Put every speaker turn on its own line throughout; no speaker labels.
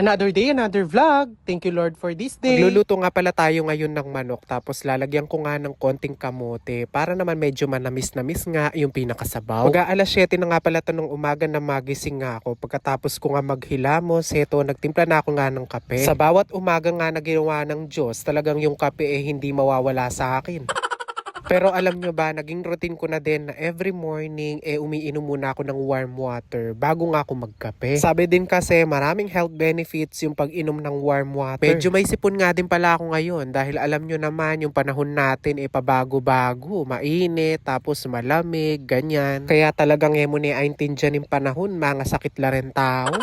Another day, another vlog. Thank you Lord for this day. Magluluto nga pala tayo ngayon ng manok tapos lalagyan ko nga ng konting kamote para naman medyo manamis-namis nga yung pinakasabaw. Mag alas 7 na nga pala to nung umaga na magising nga ako. Pagkatapos ko nga maghilamos, heto nagtimpla na ako nga ng kape. Sa bawat umaga nga na ginawa ng Diyos, talagang yung kape eh hindi mawawala sa akin. Pero alam nyo ba, naging routine ko na din na every morning, eh umiinom muna ako ng warm water bago nga ako magkape. Sabi din kasi maraming health benefits yung pag-inom ng warm water. Medyo may sipon nga din pala ako ngayon dahil alam nyo naman yung panahon natin eh pabago-bago, mainit, tapos malamig, ganyan. Kaya talagang emo ni aintin dyan yung panahon, mga sakit la rin tao.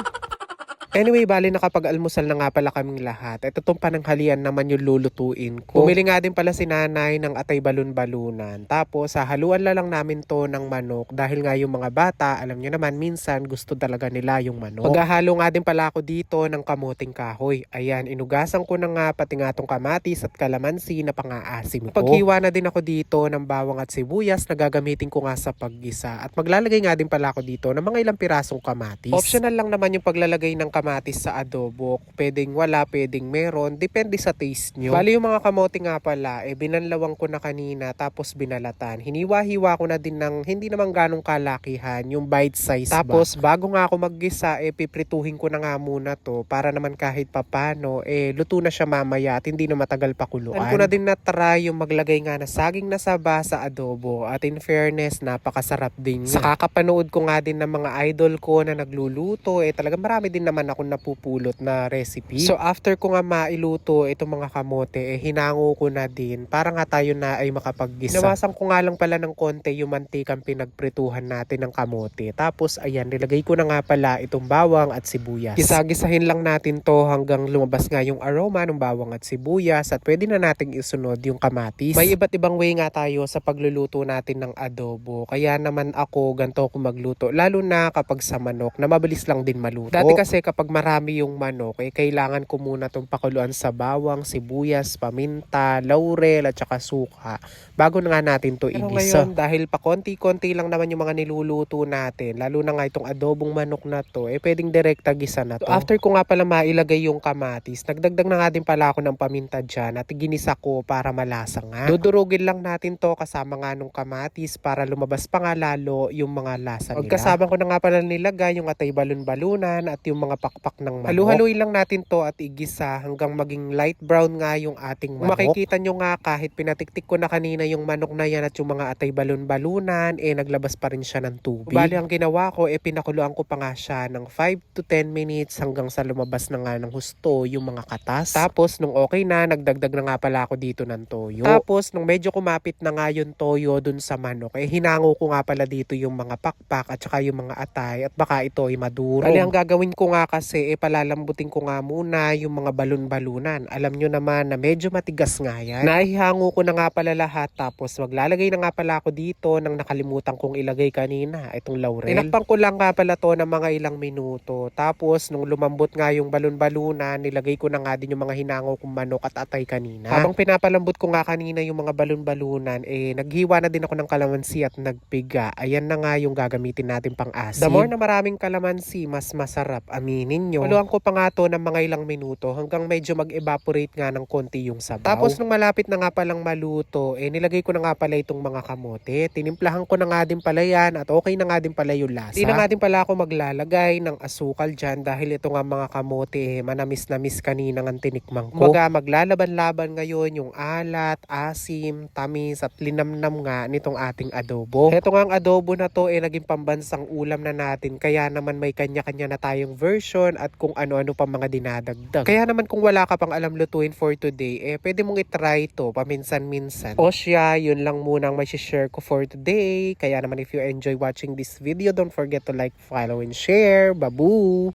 Anyway, bali nakapag-almusal na nga pala kaming lahat. Ito tong pananghalian naman yung lulutuin ko. Bumili nga din pala si nanay ng atay balon-balunan. Tapos, hahaluan na lang namin to ng manok dahil nga yung mga bata, alam nyo naman, minsan gusto talaga nila yung manok. Maghahalo nga din pala ako dito ng kamuting kahoy. Ayan, inugasan ko na nga pati nga tong kamatis at kalamansi na pang-aasim ko. Paghiwa na din ako dito ng bawang at sibuyas na gagamitin ko nga sa paggisa. At maglalagay nga din pala ako dito ng mga ilang pirasong kamatis. Optional lang naman yung paglalagay ng kamatis sa adobo. Pwedeng wala, pwedeng meron. Depende sa taste nyo. Bali yung mga kamote nga pala, eh binanlawang ko na kanina tapos binalatan. Hiniwa-hiwa ko na din ng hindi naman ganong kalakihan, yung bite size Tapos bago nga ako maggisa, eh piprituhin ko na nga muna to para naman kahit papano, eh luto na siya mamaya at hindi na matagal pakuluan. Ano ko na din na-try yung maglagay nga na saging na saba sa adobo at in fairness, napakasarap din. Sa kakapanood ko nga din ng mga idol ko na nagluluto, eh talaga marami din naman ako napupulot na recipe. So after ko nga mailuto itong mga kamote, eh hinango ko na din para nga tayo na ay makapaggisa. Nawasan ko nga lang pala ng konti yung mantikang pinagprituhan natin ng kamote. Tapos ayan, nilagay ko na nga pala itong bawang at sibuyas. Gisa-gisahin lang natin to hanggang lumabas nga yung aroma ng bawang at sibuyas at pwede na nating isunod yung kamatis. May iba't ibang way nga tayo sa pagluluto natin ng adobo. Kaya naman ako ganito ako magluto. Lalo na kapag sa manok na mabilis lang din maluto. Dati kasi kapag marami yung manok, eh kailangan ko muna itong pakuluan sa bawang, sibuyas, paminta, laurel at saka suka. Bago na nga natin to
Pero
igisa. Ngayon, dahil pa konti-konti lang naman yung mga niluluto natin, lalo na nga itong adobong manok na to, eh pwedeng direkta gisa na to. after ko nga pala mailagay yung kamatis, nagdagdag na nga din pala ako ng paminta dyan at ginisa ko para malasa nga. Dudurugin lang natin to kasama nga nung kamatis para lumabas pa nga lalo yung mga lasa nila. Kasama ko na nga pala nilagay yung atay balon-balunan at yung mga pakpak ng manok. Halu-haluin lang natin to at igisa hanggang maging light brown nga yung ating manok. Makikita nyo nga kahit pinatiktik ko na kanina yung manok na yan at yung mga atay balon-balunan, eh naglabas pa rin siya ng tubig. Bali ang ginawa ko, eh pinakuluan ko pa nga siya ng 5 to 10 minutes hanggang sa lumabas na nga ng husto yung mga katas. Tapos nung okay na, nagdagdag na nga pala ako dito ng toyo. Tapos nung medyo kumapit na nga yung toyo dun sa manok, eh hinango ko nga pala dito yung mga pakpak at saka yung mga atay at baka ito ay maduro. Bali ang gagawin ko nga kasi, eh palalambutin ko nga muna yung mga balon-balunan. Alam nyo naman na medyo matigas nga yan. Nahihango ko na nga pala lahat tapos maglalagay na nga pala ako dito ng nakalimutan kong ilagay kanina, itong laurel. Tinakpan ko lang nga pala to ng mga ilang minuto. Tapos nung lumambot nga yung balon-balunan, nilagay ko na nga din yung mga hinango kong manok at atay kanina. Habang pinapalambot ko nga kanina yung mga balon-balunan, eh naghiwa na din ako ng kalamansi at nagpiga. Ayan na nga yung gagamitin natin pang asin. The more na maraming kalamansi, mas masarap. Aminin nyo. Paluan ko pa nga to ng mga ilang minuto hanggang medyo mag-evaporate nga ng konti yung sabaw. Tapos nung malapit na nga palang maluto, eh nilagay ko na nga pala itong mga kamote. Tinimplahan ko na nga din pala yan at okay na nga din pala yung lasa. Di na nga din pala ako maglalagay ng asukal dyan dahil ito nga mga kamote eh, manamis-namis kanina ng tinikmang ko. Kumbaga maglalaban-laban ngayon yung alat, asim, tamis at linamnam nga nitong ating adobo. Ito nga ang adobo na to eh naging pambansang ulam na natin kaya naman may kanya-kanya na tayong version at kung ano-ano pa mga dinadagdag. Kaya naman kung wala ka pang alam lutuin for today, eh pwede mong itry to paminsan-minsan. O siya, yun lang munang may share ko for today. Kaya naman if you enjoy watching this video, don't forget to like, follow, and share. Babu!